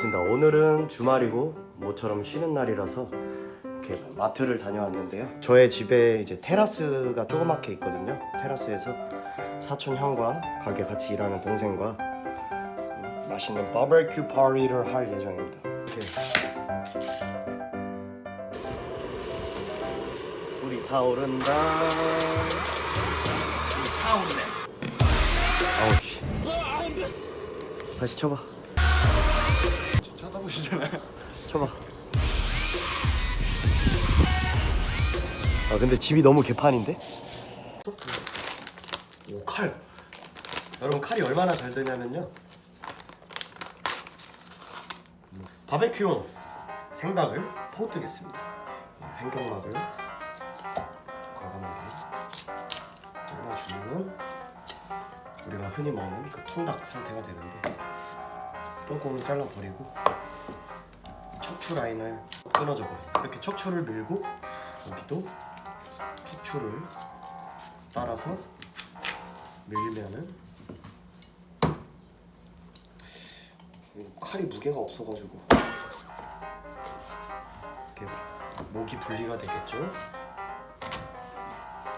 반갑습니다. 오늘은 주말이고 모처럼 쉬는 날이라서 이렇게 마트를 다녀왔는데요. 저의 집에 이제 테라스가 조그맣게 있거든요. 테라스에서 사촌 형과 가게 같이 일하는 동생과 음, 맛있는 바베큐 파티를 할 예정입니다. 이렇게. 불이 타오른다. 타오르네. 아우 씨. 다시 쳐봐. 쳐다보시잖아요. 쳐봐. 아 근데 집이 너무 개판인데? 오 칼. 여러분 칼이 얼마나 잘 되냐면요. 바베큐용 생닭을 포뜨겠습니다. 행경막을 과감하게 잘라주면 우리가 흔히 먹는 그 통닭 상태가 되는데 똥꼬를 잘라버리고 척추 라인을 끊어줘 버려. 이렇게 척추를 밀고 여기도 척추를 따라서 밀면은 칼이 무게가 없어가지고 이렇게 목이 분리가 되겠죠.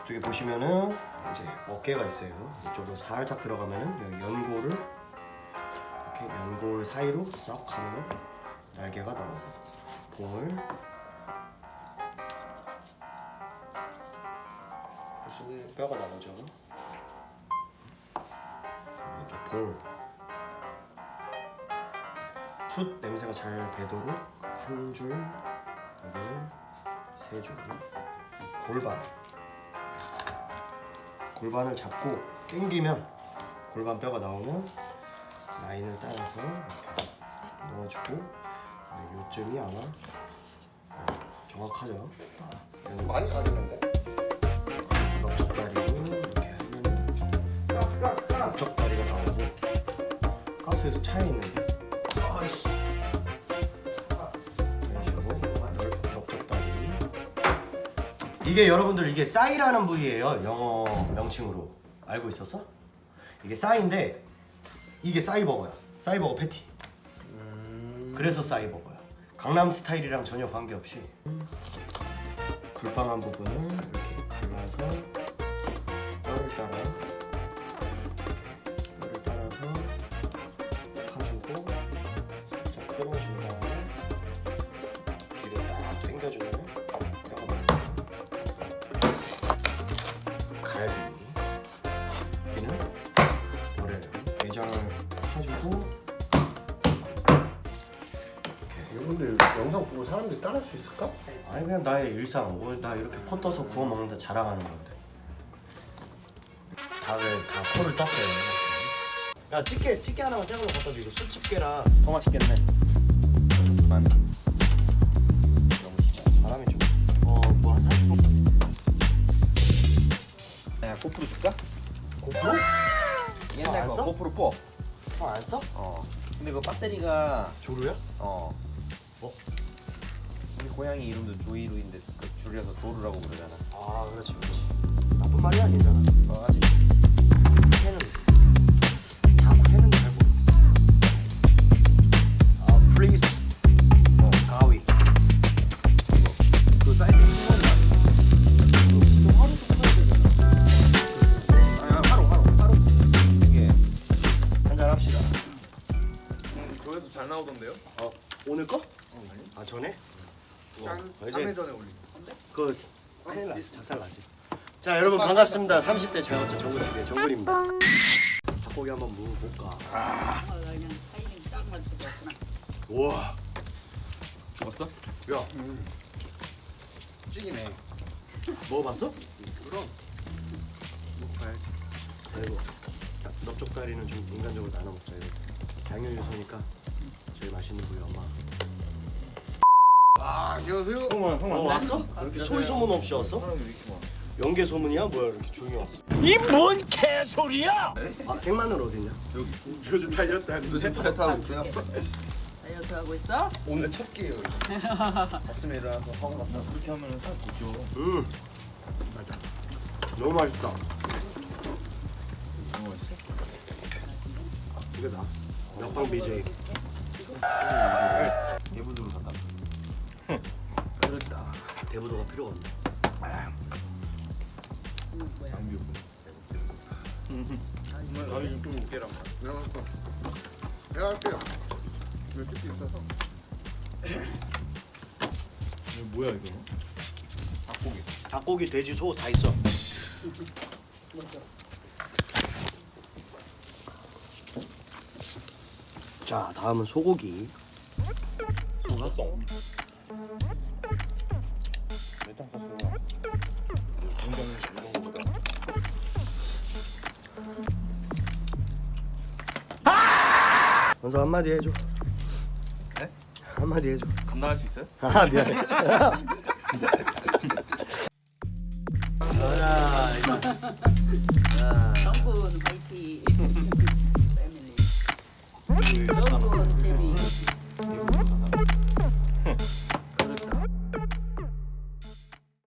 이쪽에 보시면은 이제 어깨가 있어요. 이쪽으로 살짝 들어가면은 여기 연골을 이렇게 연골 사이로 싹 하면은 날개가 나오고 봉을 보시면 뼈가 나오죠. 이렇게 봉. 숯 냄새가 잘 배도록 한 줄, 여기는 세 줄. 골반. 골반을 잡고 당기면 골반 뼈가 나오면 라인을 따라서 넣어주고 요점이 아마 어, 정확하죠. 많이 가지는데. 넓적다리로 이렇게 하면 가스 가스 가스. 넓적다리가 나오고 가스에서 차에 있는데 아이씨. 이런 식으로 넓- 넓적다리 이게 여러분들 이게 싸이라는 부위예요 영어 명칭으로 알고 있었어? 이게 싸이인데 이게 싸이버거야. 싸이버거 패티. 그래서 싸이버거야. 강남 스타일이랑 전혀 관계없이. 불빵한 부분을 이렇게 갈라서 뼈를 따라 파주고 이분들 영상 보고 사람들이 따라할 수 있을까? 아니 그냥 나의 일상 뭘나 이렇게 포 떠서 구워 먹는다 자랑하는 건데 닭을 다 포를 떴어요 야 집게 집게 하나만 새걸로 갖다 줘 이거 수집게라 더 맛있겠네. 만 너무 심해. 바람이 좀어뭐한 30분 야 고프로 줄까? 고프로? 옛날 안거 써? 고프로 뽀. 형 안 써? 어. 근데 그 배터리가 조루야? 어. 어? 우리 고양이 이름도 조이루인데 그 줄여서 도루라고 부르잖아. 아 그렇지 그렇지 나쁜 말이 아니잖아 좋아하지? 해는 나오던데요? 어 오늘 거? 아 전에? 짠. 어, 이제- 3회 전에 올린. 그거 큰일 나 작살 나지 자 여러분 반갑습니다 30대 자영업자 정근TV의 정근입니다 닭고기 한번 먹어볼까 그냥 타이밍 딱 맞춰줬구나. 우와 먹었어? 야 찌기네. 먹어봤어? 그럼. 먹고 가야지. 아이고 넓적다리는 좀 인간적으로 나눠 먹자 이거 당뇨 요소니까 제일 맛있는 부위 엄마 아 안녕하세요. 형만 어 형만 왔어? 이렇게 소리 소문 없이 왔어? 사람이 왜 이렇게 많아? 연계 소문이야 뭐야 이렇게 조용히 왔어 이 뭔 개소리야! 아 생마늘 어딨냐? 여기 요즘 다이어트 하는 요즘 다이어트 하고 있어요. 다이어트 하고 있어? 오늘 첫 끼예요. 아침에 일어나서 하고 났다 그렇게 하면 살 붙죠. 음 맞아. 너무 맛있다 너무 맛있어? 이게 나 역광 BJ 대부도로 산다. 그렇다. 대부도가 필요가 없네. 이거 뭐야? 아니 좀 웃게란 말. 내가 할까? 내가 할게요. 왜 이렇게 있어서? 뭐야 이거? 닭고기. 닭고기, 돼지, 소 다 있어. 자, 다음은 소고기. 거보다 먼저 한마디 해줘. 네? 한마디 해줘. 감당할 수 있어요? 아 미안해. 아, 이거. 정